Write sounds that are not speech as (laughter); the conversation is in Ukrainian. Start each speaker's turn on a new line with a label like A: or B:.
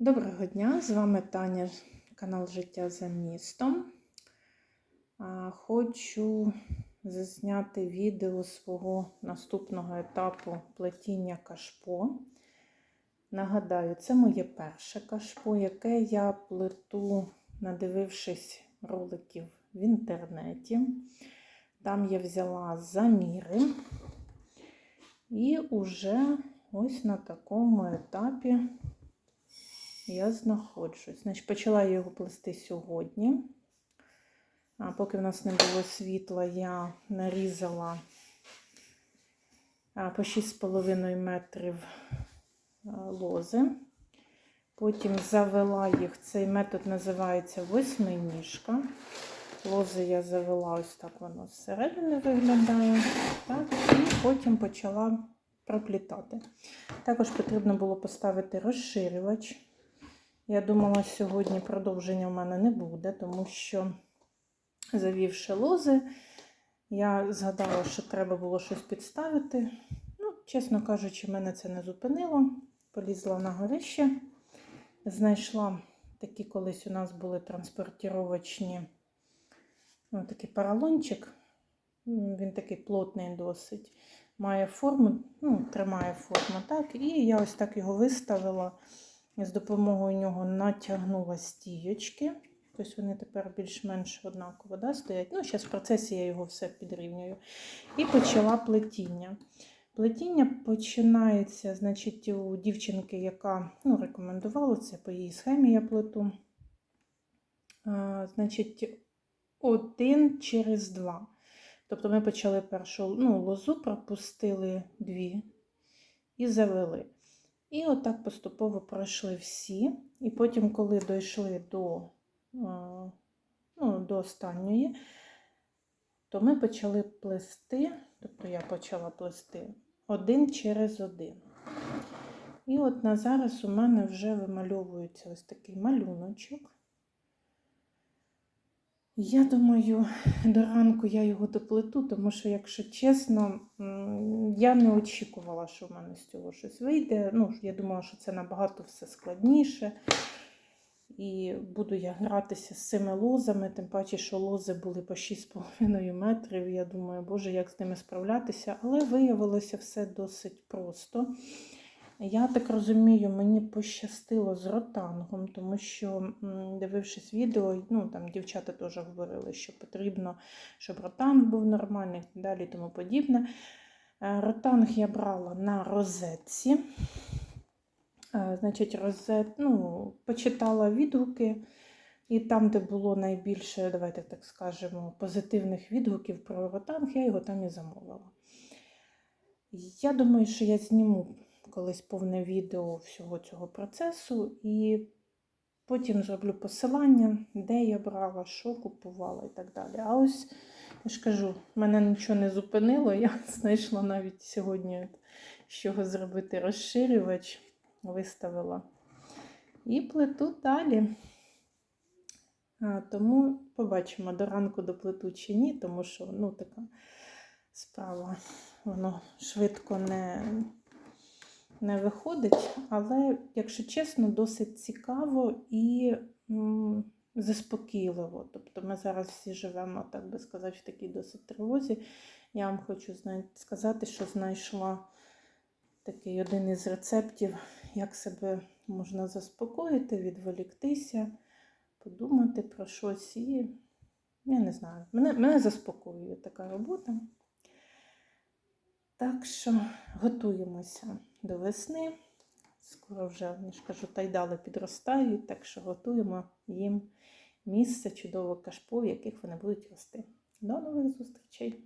A: Доброго дня, з вами Таня, канал Життя за містом. Хочу засняти відео свого наступного етапу плетіння кашпо. Нагадаю, це моє перше кашпо, яке я плету, надивившись роликів в інтернеті. Там я взяла заміри. І уже ось на такому етапі я знаходжусь. Значить, почала я його плести сьогодні. А поки в нас не було світла, я нарізала по 6,5 метрів лози. Потім завела їх. Цей метод називається восьминіжка. Лози я завела ось так воно зсередини виглядає. Так, І потім почала проплітати. Також потрібно було поставити розширювач. Я думала, сьогодні продовження в мене не буде, тому що, завівши лози, я згадала, що треба було щось підставити. Ну, чесно кажучи, мене це не зупинило. Полізла на горище, знайшла такі колись у нас були транспортіровочні, ну, такий паралончик. Він такий плотний досить. Має форму, ну, тримає форму, так, і я ось так його виставила. З допомогою нього натягнула стіючки. Тобто вони тепер більш-менш однаково да, стоять. Ну, зараз в процесі я його все підрівнюю. І почала плетіння. Плетіння починається, значить, у дівчинки, яка ну, рекомендувала це по її схемі я плету. А, Значить, один через два. Тобто ми почали першу ну, лозу, пропустили дві і завели. І отак поступово пройшли всі. І потім, коли дійшли до ну, до останньої, то ми почали плести, тобто я почала плести один через один. І от на зараз у мене вже вимальовується ось такий малюночок. Я думаю, до ранку я його доплету, тому що, якщо чесно, я не очікувала, що в мене з цього щось вийде. Ну, Я думала, що це набагато все складніше. І буду я гратися з цими лозами, тим паче, що лози були по 6,5 метрів. Я думаю, боже, як з ними справлятися. Але виявилося все досить просто. Я так розумію, мені пощастило з ротангом, тому що, дивившись відео, ну там дівчата теж говорили, що потрібно, щоб ротанг був нормальний і далі тому подібне. Е, ротанг я брала на розетці. Е, значить, розет, ну, почитала відгуки, і там, де було найбільше, давайте так скажемо, позитивних відгуків про ротанг, я його там і замовила. Я думаю, що я зніму колись повне відео всього цього процесу, і потім зроблю посилання, де я брала, що купувала і так далі. А ось, я ж кажу, мене нічого не зупинило, я (laughs) знайшла навіть сьогодні, з чого зробити розширювач, виставила. І плету далі. А, Тому побачимо до ранку доплету чи ні, тому що ну, така справа, воно швидко не не виходить, але, якщо чесно, досить цікаво і заспокійливо. Тобто ми зараз всі живемо, так би сказати, в такій досить тривозі. Я вам хочу сказати, що знайшла такий один із рецептів, як себе можна заспокоїти, відволіктися, подумати про щось. І я не знаю, мене, мене заспокоює така робота. Так що готуємося до весни. Скоро вже, я кажу, тайдали підростають, так що готуємо їм місце чудового кашпо, в яких вони будуть рости. До нових зустрічей!